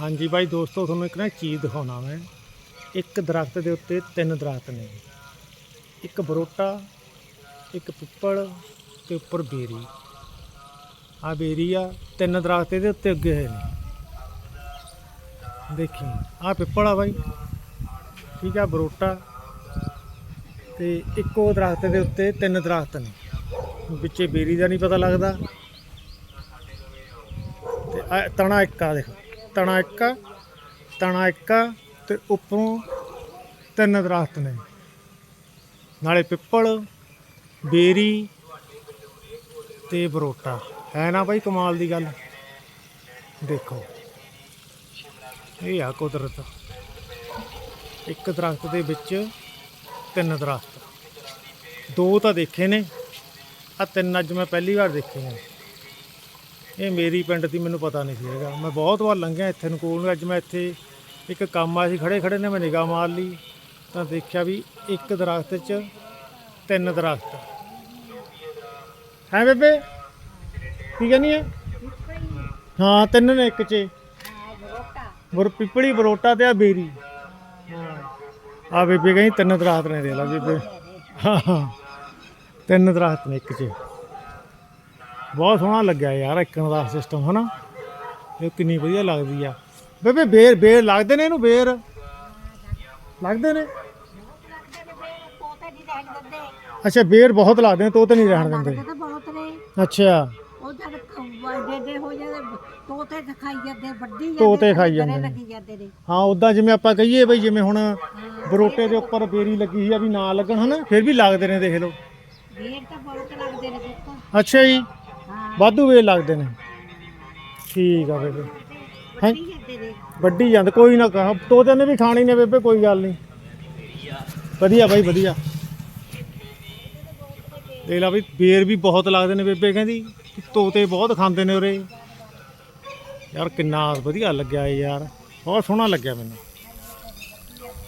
ਹਾਂਜੀ ਬਾਈ ਦੋਸਤੋ, ਤੁਹਾਨੂੰ ਇੱਕ ਨਾ ਚੀਜ਼ ਦਿਖਾਉਣਾ ਮੈਂ। ਇੱਕ ਦਰਖਤ ਦੇ ਉੱਤੇ ਤਿੰਨ ਦਰਖਤ ਨੇ। ਇੱਕ ਬਰੋਟਾ, ਇੱਕ ਪਿੱਪਲ ਤੇ ਉੱਪਰ ਬੇਰੀ। ਆ ਬੇਰੀ ਆ, ਤਿੰਨ ਦਰਖਤ ਇਹਦੇ ਉੱਤੇ ਉੱਗੇ ਹੋਏ ਨੇ। ਦੇਖੀ ਆ ਪਿੱਪਲ ਆ ਬਾਈ ਠੀਕ ਆ, ਬਰੋਟਾ ਤੇ ਇੱਕੋ ਦਰਖਤ ਦੇ ਉੱਤੇ ਤਿੰਨ ਦਰਖਤ ਨੇ। ਵਿੱਚੇ ਬੇਰੀ ਦਾ ਨਹੀਂ ਪਤਾ ਲੱਗਦਾ। ਤੇ ਆਹ ਤਣਾ ਇੱਕ ਆ ਦੇਖੋ। ਤਣਾ ਇੱਕ ਆ, ਤਣਾ ਇੱਕ ਆ ਤੇ ਉੱਪਰੋਂ ਤਿੰਨ ਦਰਖਤ ਨੇ। ਨਾਲੇ ਪਿੱਪਲ ਬੇਰੀ ਤੇ ਬਰੋਟਾ। ਹੈ ਨਾ ਬਾਈ ਕਮਾਲ ਦੀ ਗੱਲ? ਦੇਖੋ। ਇਹ ਆ ਕੁਦਰਤ। ਇੱਕ ਦਰਖਤ ਦੇ ਵਿੱਚ ਤਿੰਨ ਦਰਖਤ। ਦੋ ਤਾਂ ਦੇਖੇ ਨੇ ਆ ਤਿੰਨ ਅੱਜ ਮੈਂ ਪਹਿਲੀ ਵਾਰ ਦੇਖੇ ਨੇ। ਇਹ ਮੇਰੀ ਪਿੰਡ ਦੀ ਮੈਨੂੰ ਪਤਾ ਨਹੀਂ ਸੀ ਹੈਗਾ। ਮੈਂ ਬਹੁਤ ਵਾਰ ਲੰਘਿਆ ਇੱਥੇ ਨੂੰ ਕੋਲ ਨੂੰ। ਅੱਜ ਮੈਂ ਇੱਥੇ ਇੱਕ ਕੰਮ ਆਇਆ ਸੀ। ਖੜੇ ਖੜੇ ਨੇ ਮੈਂ ਨਿਗਾਹ ਮਾਰ ਲਈ। ਤਾਂ ਦੇਖਿਆ ਵੀ ਇੱਕ ਦਰਖਤ 'ਚ ਤਿੰਨ ਦਰਖਤ। ਹੈ ਬੇਬੇ? ਕੀ ਕਹਿੰਦੀ ਹੈ ਹਾਂ, ਤਿੰਨ ਨੇ ਇੱਕ 'ਚ। ਬਰ ਪਿਪੜੀ ਬਰੋਟਾ ਤੇ ਆ ਬੇਰੀ। ਆ ਬੇਬੇ ਕਹਿੰਦੀ ਤਿੰਨ ਦਰਖਤ ਨੇ ਦੇ ਲਾ ਬੇਬੇ। ਹਾਂ ਹਾਂ। ਤਿੰਨ ਦਰਖਤ ਨੇ ਇੱਕ 'ਚ। ਬਹੁਤ ਸੋਹਣਾ ਲੱਗਿਆ ਯਾਰ ਇੱਕਣ ਦਾ ਸਿਸਟਮ ਹਨਾ? ਇਹ ਕਿੰਨੀ ਵਧੀਆ ਲੱਗਦੀ ਆ। ਬੇਬੇ ਬੇਰ ਬੇਰ ਲੱਗਦੇ ਨੇ ਇਹਨੂੰ ਬੇਰ? ਲੱਗਦੇ ਨੇ? ਅੱਛਾ ਬੇਰ ਬਹੁਤ ਲੱਗਦੇ ਨੇ ਤੋਤੇ ਨਹੀਂ ਰਹਿਣ ਦਿੰਦੇ। ਲੱਗਦੇ ਤਾਂ ਬਹੁਤ ਨੇ। ਅੱਛਾ। ਉਹ ਜਦ ਡੇਡੇ ਹੋ ਜਾਂਦੇ ਤੋਤੇ ਤਾਂ ਖਾਈ ਜਾਂਦੇ ਵੱਡੀ ਜਾਂਦੇ ਤੋਤੇ ਖਾਈ ਘਰੇ ਜਾਂਦੇ ਨੇ। ਲੱਗੀ ਜਾਂਦੇ ਨੇ। ਹਾਂ ਉਦਾਂ ਜਿਵੇਂ ਆਪਾਂ ਕਹੀਏ ਬਈ ਜਿਵੇਂ ਹੁਣ ਬਰੋਟੇ ਦੇ ਉੱਪਰ ਬੇਰੀ ਲੱਗੀ ਸੀ ਆ ਵੀ ਨਾ ਲੱਗਣ ਹਨਾ? ਫਿਰ ਵੀ ਲੱਗਦੇ ਨੇ ਦੇਖ ਲਓ। ਵੇਰ ਤਾਂ ਬਹੁਤ ਲੱਗਦੇ ਨੇ ਪੁੱਤ ਅੱਛਾ ਜੀ। ਵਾਧੂ ਵੇਰ ਲੱਗਦੇ ਨੇ। ਠੀਕ ਆ ਬੇਬੇ। ਹੈਂ? ਵੱਡੀ ਜਾਂਦੇ, ਕੋਈ ਨਾ ਕਹਾ। ਤੋਤੇ ਨੇ ਵੀ ਖਾਣੀ ਨੇ ਬੇਬੇ, ਕੋਈ ਗੱਲ ਨਹੀਂ। ਵਧੀਆ ਬਾਈ, ਵਧੀਆ। ਦੇਖ ਲਾ ਵੀ ਬੇਰ ਵੀ ਬਹੁਤ ਲੱਗਦੇ ਨੇ ਬੇਬੇ, ਕਹਿੰਦੀ। ਤੋਤੇ ਬਹੁਤ ਖਾਂਦੇ ਨੇ ਉਰੇ। ਯਾਰ ਕਿੰਨਾ ਵਧੀਆ ਲੱਗਿਆ ਯਾਰ। ਬਹੁਤ ਸੋਹਣਾ ਲੱਗਿਆ ਮੈਨੂੰ।